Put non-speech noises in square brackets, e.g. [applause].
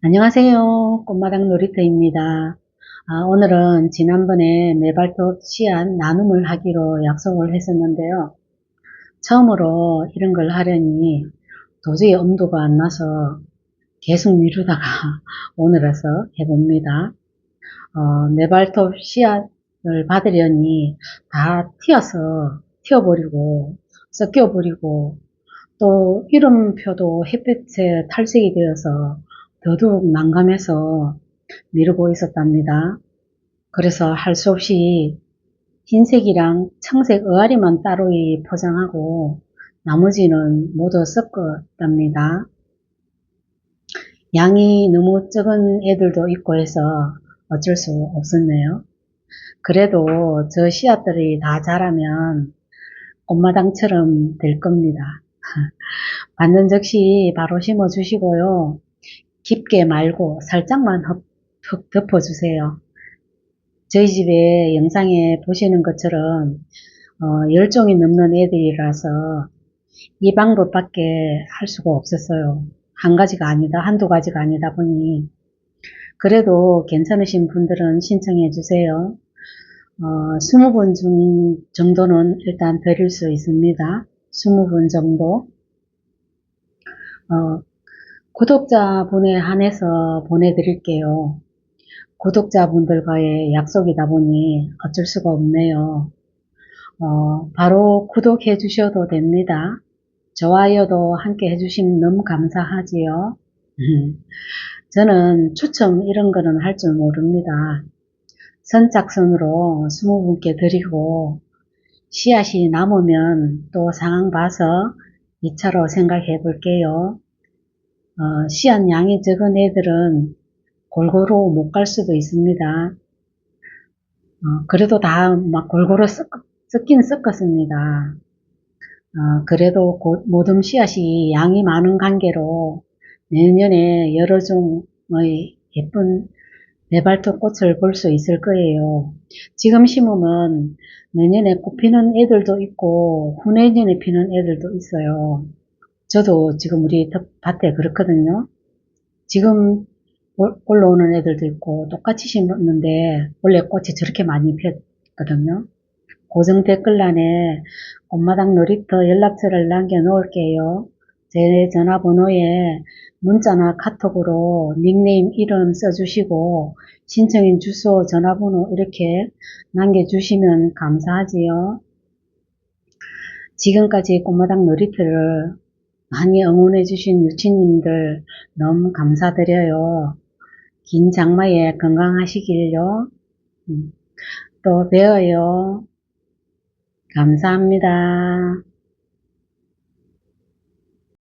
안녕하세요. 꽃마당 놀이터입니다. 아, 오늘은 지난번에 매발톱 씨앗 나눔을 하기로 약속을 했었는데요. 처음으로 이런 걸 하려니 도저히 엄두가 안 나서 계속 미루다가 [laughs] 오늘 와서 해봅니다. 어, 매발톱 씨앗을 받으려니 다 튀어서 튀어버리고 섞여버리고 또 이름표도 햇빛에 탈색이 되어서 더더욱 난감해서 미루고 있었답니다. 그래서 할 수 없이 흰색이랑 청색 의아리만 따로 포장하고 나머지는 모두 섞었답니다. 양이 너무 적은 애들도 있고 해서 어쩔 수 없었네요. 그래도 저 씨앗들이 다 자라면 꽃마당처럼 될 겁니다. [laughs] 받는 즉시 바로 심어 주시고요. 깊게 말고 살짝만 흙 덮어주세요. 저희 집에 영상에 보시는 것처럼 어, 10종이 넘는 애들이라서 이 방법밖에 할 수가 없었어요. 한 가지가 아니다, 한두 가지가 아니다 보니 그래도 괜찮으신 분들은 신청해 주세요. 어, 20분 중, 정도는 일단 드릴 수 있습니다. 20분 정도. 어, 구독자분에 한해서 보내드릴게요. 구독자분들과의 약속이다 보니 어쩔 수가 없네요. 어, 바로 구독해 주셔도 됩니다. 좋아요도 함께 해주시면 너무 감사하지요. 저는 추첨 이런 거는 할 줄 모릅니다. 선착순으로 20분께 드리고 씨앗이 남으면 또 상황 봐서 2차로 생각해 볼게요. 어, 씨앗 양이 적은 애들은 골고루 못 갈 수도 있습니다. 어, 그래도 다 막 골고루 섞, 섞긴 섞었습니다. 어, 그래도 곧 모든 씨앗이 양이 많은 관계로 내년에 여러 종의 예쁜 네발톱 꽃을 볼 수 있을 거예요. 지금 심으면 내년에 꽃 피는 애들도 있고 후내년에 피는 애들도 있어요. 저도 지금 우리 밭에 그렇거든요. 지금 올라오는 애들도 있고 똑같이 심었는데 원래 꽃이 저렇게 많이 피었거든요. 고정 댓글란에 꽃마당 놀이터 연락처를 남겨 놓을게요. 제 전화번호에 문자나 카톡으로 닉네임 이름 써주시고 신청인 주소 전화번호 이렇게 남겨주시면 감사하지요. 지금까지 꽃마당 놀이터를 많이 응원해주신 유치님들 너무 감사드려요. 긴 장마에 건강하시길요. 음, 또 뵈어요. 감사합니다.